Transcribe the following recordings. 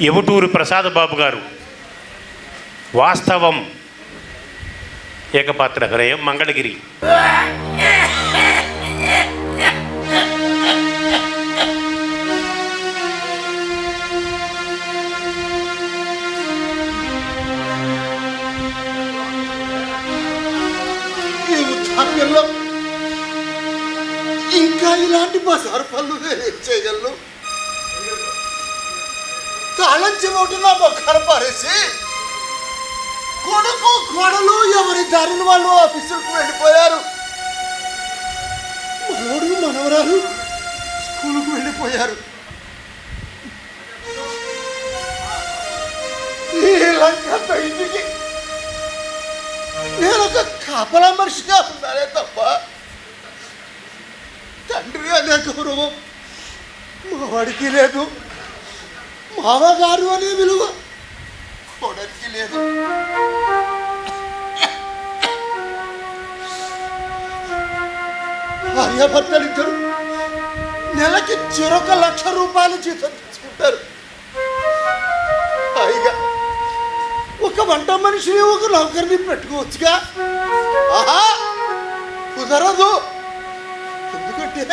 ఎవుటూరు ప్రసాద్ బాబు గారు. వాస్తవం. ఏకపాత్ర హృదయం మంగళగిరి. ఇంకా ఇలాంటి బజారు పనులు చేయగలను? తాళం చెమట నా మొక్కన పారేసి కొడుకు కోడలు ఎవరి దారిని వాళ్ళు ఆఫీసులకు వెళ్ళిపోయారు. మనవడు మనవరాలు స్కూలుకు వెళ్ళిపోయారు. ఈ ఇంటికి నేను ఒక కాపలా మనిషిగా ఉన్నానే తప్ప తండ్రి అనే గౌరవం మావాడికి లేదు. మామగారు అనే విలువ. కొడలికి లేదు. భార్యాభర్తలిద్దరు నెలకి చెరొక లక్ష రూపాయలు జీతం తీసుకుంటారు. పైగా ఒక వంట మనిషిని ఒక నౌకరిని పెట్టుకోవచ్చుగా. ఆహా! కుదరదు. ఎందుకంటే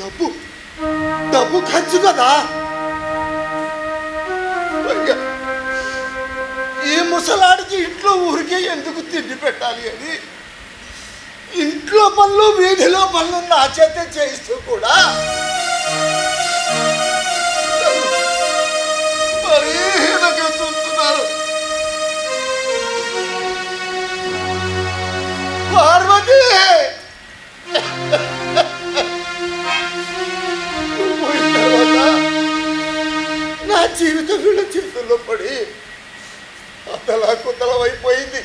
డబ్బు డబ్బు ఖర్చు కదా. ముసలాడికి ఇంట్లో ఊరికే ఎందుకు తిండి పెట్టాలి అని? ఇంట్లో పనులు వీధిలో పనులు నా చేత చేయిస్తూ కూడా. మరీ చూస్తున్నారు. పార్వతి! నా జీవితం వీళ్ళ చేతుల్లో పడి అతలా కుతలమైపోయింది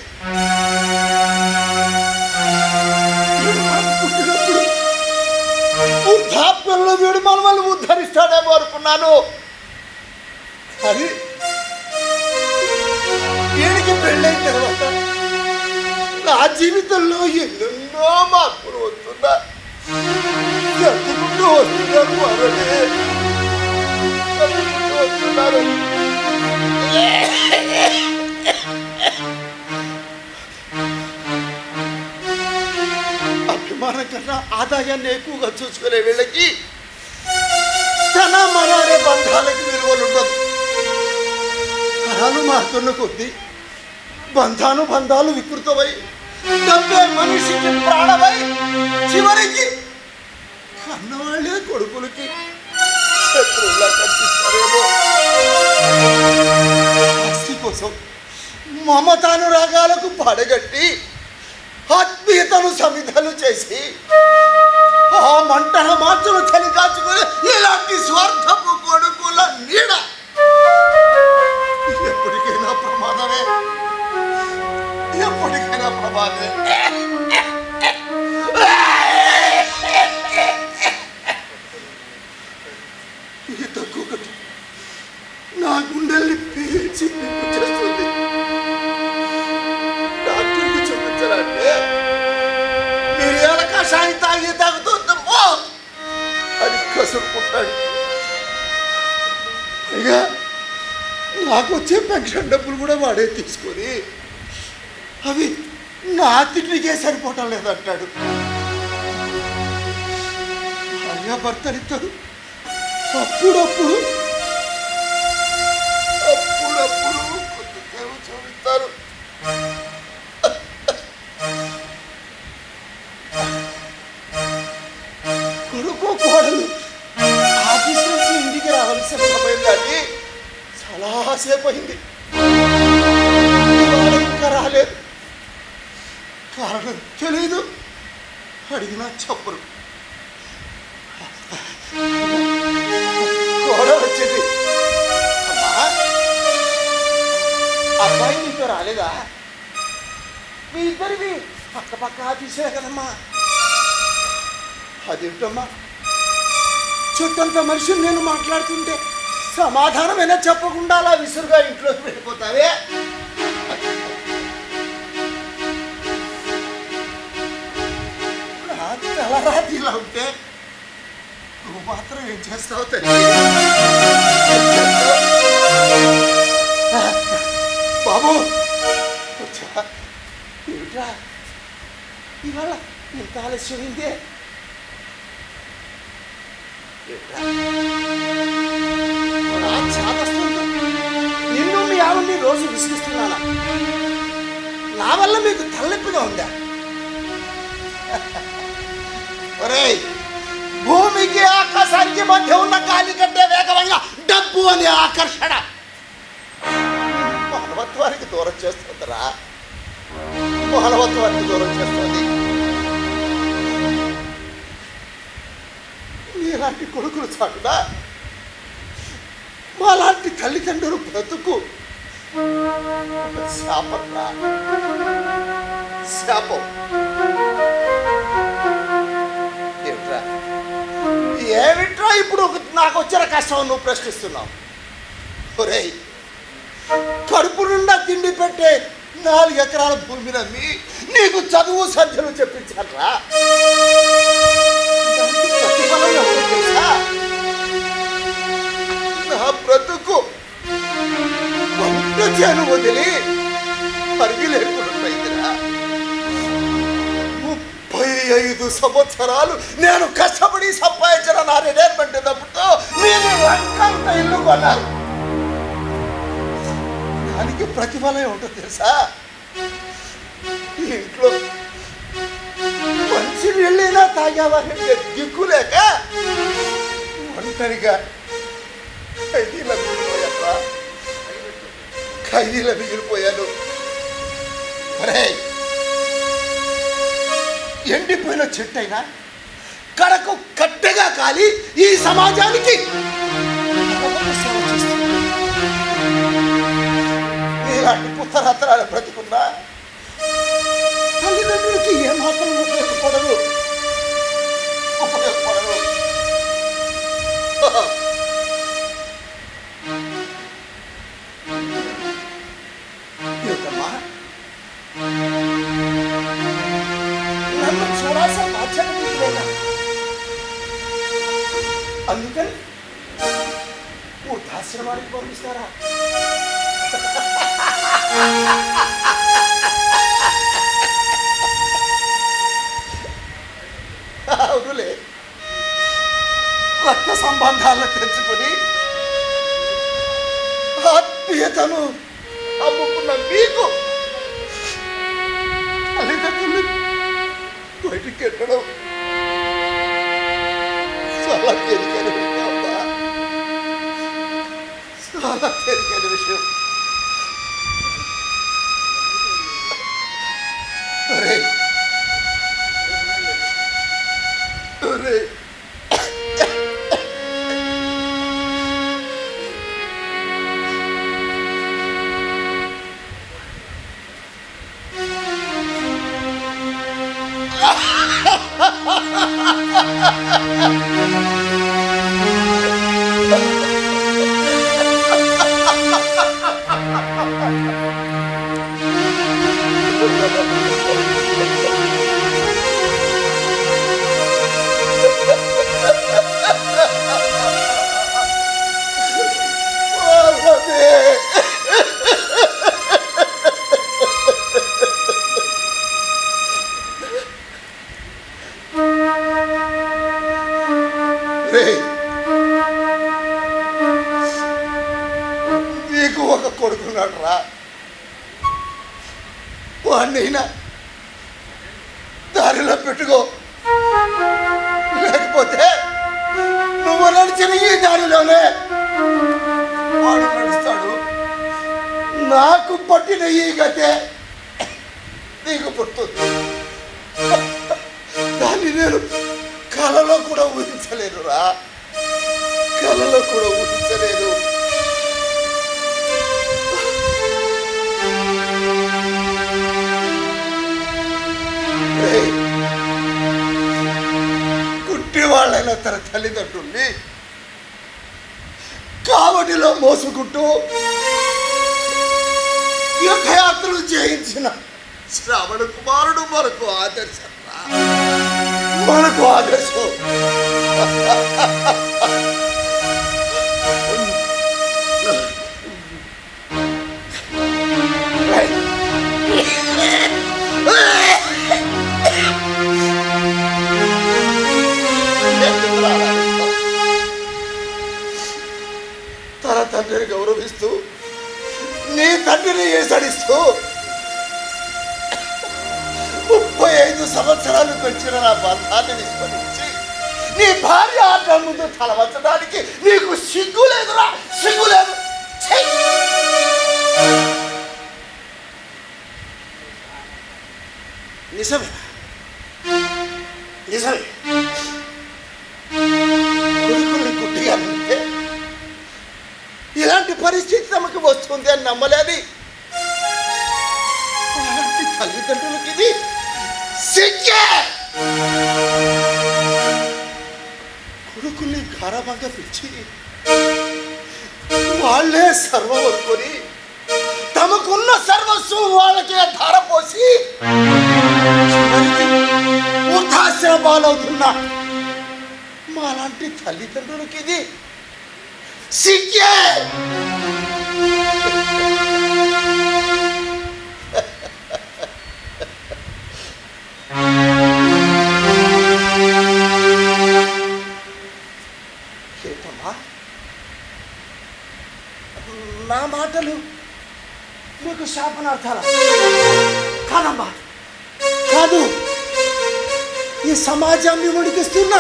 వృద్ధాప్యంలో వీడు మనల్ని ఉద్ధరిస్తాడేమో అనుకున్నాను. అది వీడికి పెళ్ళైన తర్వాత నా జీవితంలో ఎన్నెన్నో మార్పులు వస్తున్నా ఎందుకుంటూ వస్తున్నారు వారని ఆదాయాన్ని ఎక్కువగా చూసుకునే వీళ్ళకి తన మన అనే బంధాలకి విలువలు ఉండదు. తరాలు మారుతున్న కొద్దీ బంధానుబంధాలు వికృతమై డబ్బే మనిషికి ప్రాణమై చివరికి కన్నవాళ్ళే కొడుకులకి శత్రువులా కనిపిస్తారేమో. ఆస్తి కోసం మమతానురాగాలకు పడగట్టి ఆత్మీయతను సమిధలు చేసి ఆ మంటన మార్చులు చలి కాచుకుని ఇలాంటి స్వార్థపు కొడుకుల నీడ. ఎప్పటికైనా ప్రమాదమే. ఎప్పటికైనా ప్రమాదమే. ఈ తక్కువ నా గుండెల్ని పీల్చి చేస్తుంది. కసురుకుంటాడు పైగా నాకు వచ్చే పెన్షన్ డబ్బులు కూడా వాడే తీసుకొని అవి నా తిండికే సరిపోవటం లేదంటాడు. భార్య భర్తలిద్దరు అప్పుడప్పుడు చాలాసేపు అయింది ఇంకా రాలేదు. కారణం తెలీదు. అడిగినా చెప్పరు. కోడలు వచ్చింది. అమ్మా అబ్బాయి నీతో రాలేదా? మీ ఇద్దరివి పక్క పక్క ఆఫీసే కదమ్మా. అదేంటమ్మా చుట్టంత మనిషిని నేను మాట్లాడుతుంటే సమాధానమైనా చెప్పకుండా అలా విసురుగా ఇంట్లో వెళ్ళిపోతావే? అలా రాత్రి ఇలా ఉంటే నువ్వు మాత్రం ఏం చేస్తావు బాబు! ఏమిట్రా? ఇవాళ ఎంత ఆలస్యం ఏమిట్రా? విసిగిస్తున్నానా నా వల్ల మీకు తలనొప్పిగా ఉందా? ఒరేయ్ భూమికి ఆకాశానికి మధ్య ఉన్న గాలి కంటే వేగవంగా డబ్బు అనే ఆకర్షణ. మానవత్వానికి దూరం చేస్తుందిరా. మానవత్వానికి దూరం చేస్తుంది. నీలాంటి కొడుకులు చాటుదా మాలాంటి తల్లిదండ్రులు బ్రతుకు ఒక శాపంరా. శాపం. ఏమిట్రా? ఏమిట్రా ఇప్పుడు నాకు వచ్చిన కష్టం నువ్వు ప్రశ్నిస్తున్నావు? ఒరేయ్ కడుపు నిండా తిండి పెట్టే నాలుగు ఎకరాల భూమి నమ్మి నీకు చదువు సంధ్యలు చెప్పించారా నా బ్రతుకు వంట చేను వదిలి ముప్పై ఐదు సంవత్సరాలు నేను కష్టపడి సంపాదించిన నా రిటైర్మెంట్ డబ్బుతో మీరు లంకంత ఇల్లు కొన్నారు. దానికి ప్రతిఫలం ఏమిటో తెలుసా? ఇంట్లో మంచి నీళ్ళైనా తాగావారంటే దిక్కులేక ఒంటరిగా ఖైదీల ఖైదీల మిగిలిపోయాను అరే ఎండిపోయిన చెట్టైనా కడకు కట్టెగా కాలి ఈ సమాజానికి ఇలాంటి పుత్తరత్నాలు బ్రతుకున్నా తల్లిదండ్రులకి ఏమాత్రం ఉపయోగపడదు. అందుకని వృద్ధాశ్రమానికి పంపిస్తారా? అవునులే. రక్త సంబంధాలను తెంచుకొని ఆత్మీయతను అమ్ముకున్న మీకు తల్లిదండ్రులు బయటికి ఎట్టడం చాలా తేలికైన Allah tehlikeli bir şey yok. Örey. Örey. Ha ha ha ha ha ha! నీకు ఒక కొడుకున్నాడు రా వాడినైనా దారిలో పెట్టుకో. లేకపోతే నువ్వు నడిచిన ఈ దారిలోనే వాడు నడుస్తాడు. నాకు పట్టిన ఈ గతే నీకు పుడుతుంది. దాన్ని నేను కళలో కూడా ఊహించలేను రా కూడా ఊహించలేదు. రేయ్, వాళ్ళైన తన తల్లిదండ్రుల్ని కావడిలో మోసుకుంటూ యుద్ధయాత్రలు చేయించిన శ్రావణ కుమారుడు మనకు ఆదర్శ మనకు ఆదర్శ నీ భార్య ఆట ముందు తలవంచడానికి నీకు సిగ్గు లేదురా సిగ్గు లేదు. నిజమే. నిజమే. కొడుకుల్ని గుడ్డిగా ఇలాంటి పరిస్థితి తమకు వస్తుంది అని నమ్మలేదు. తల్లిదండ్రులకి ఇది సిగ్గే! కొడుకుల్ని గారభంగా పిలిచి వాళ్ళే సర్వం అనుకొని తమకున్న సర్వస్సు వాళ్ళకే ధారపోసి చివరికి వృద్ధాశ్రమ పాలవుతున్న మాలాంటి తల్లిదండ్రులకి ఇది సిగ్గే! శాపనార్థాల కాదమ్మా కాదు ఈ సమాజాన్ని ఉడికిస్తున్న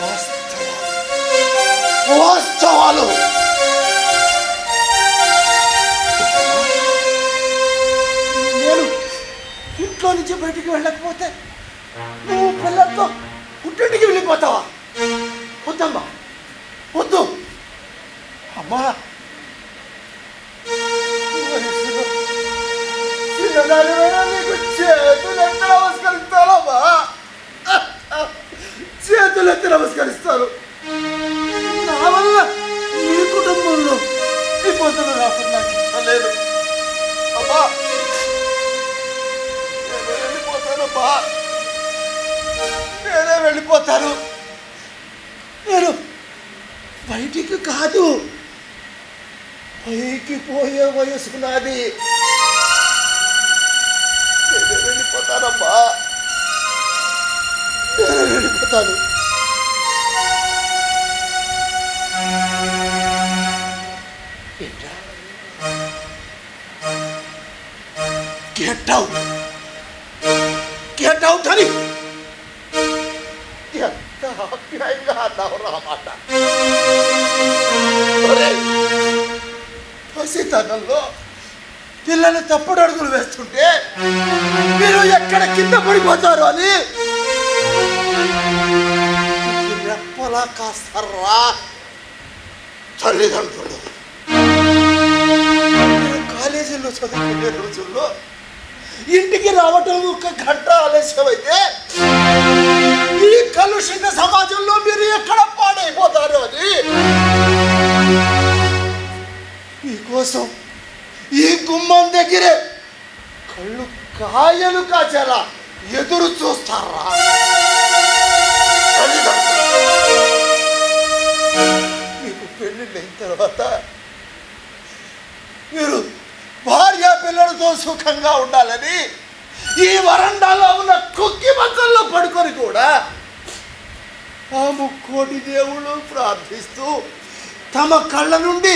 వాస్తవాలు వాస్తవాలు నేను ఇంట్లో నుంచి బయటికి వెళ్ళకపోతే నువ్వు పిల్లలతో పుట్టింటికి వెళ్ళిపోతావా వద్దమ్మా వద్దు అమ్మా చేతులెత్తి చేతులు ఎత్తి నమస్కరిస్తాను. నా వల్ల మీ కుటుంబంలో ఇబ్బందులు రాకుండా నాకు ఇష్టం లేదు అమ్మా నేనే వెళ్ళిపోతానమ్మా నేనే వెళ్ళిపోతాను. నేను బయటికి కాదు పైకి పోయే వయసు నాది. నేనే గెట్ అవుట్ గెట్ అవుట్ అని ఎంత అన్నావురా మాట. పసితనంలో పిల్లలు తప్పుడు అడుగులు వేస్తుంటే మీరు ఎక్కడ కింద పడిపోతారు అని అలా కాస్తారా తల్లిదండ్రులు. కాలేజీలో చదువుకునే రోజుల్లో ఇంటికి రావటం ఒక గంట ఆలస్యమైతే ఈ కలుషిత సమాజంలో మీరు ఎక్కడ పాడైపోతారు అని మీకోసం ఈ గుమ్మం దగ్గరే కళ్ళు కాయలు కాచేలా ఎదురు చూస్తారా? పెళ్ళిళ్ళైన తర్వాత మీరు భార్య పిల్లలతో సుఖంగా ఉండాలని ఈ వరండాలో ఉన్న కుక్కి మక్కల్లో పడుకొని కూడా ఆ ముక్కోటి దేవుళ్ళు ప్రార్థిస్తూ తమ కళ్ళ నుండి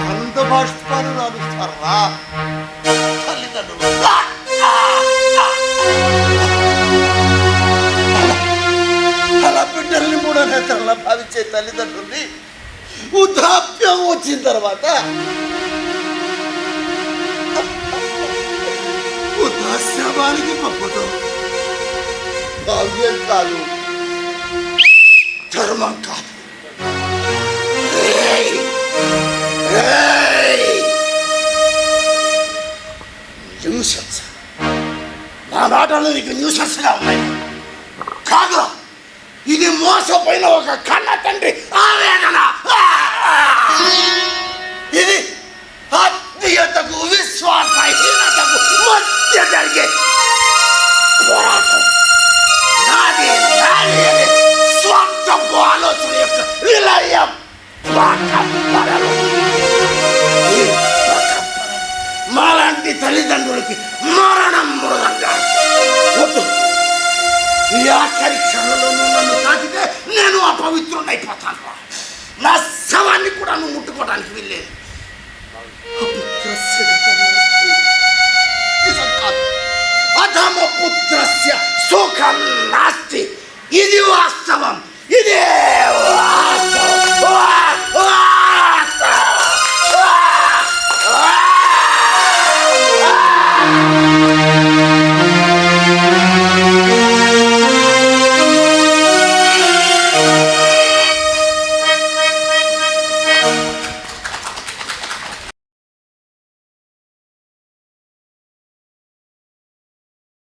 ఆనంద బాష్పాలు రాలుస్తారా తల్లిదండ్రులు అలా బిడ్డల్ని మూడో నేతల్లా భావించే తల్లిదండ్రుల్ని వృద్ధాప్యం వచ్చిన తర్వాత వృద్ధాశ్రమానికి పంపడం భావ్యం కాదు. ధర్మం కాదు. న్యూసెన్స్. నా మాటలు నీకు న్యూసెన్స్గా ఉన్నాయి. కాదు. ఇది మోసపోయిన ఒక కన్న తండ్రి. ఈ ఆఖరి క్షణంలోనూ నన్ను తాకితే నేను అపవిత్రుని అయిపోతాను నా శవాన్ని కూడా నువ్వు ముట్టుకోవడానికి వెళ్ళేది అధమపుత్రస్య సుఖం నాస్తి. ఇది వాస్తవం. ఇదే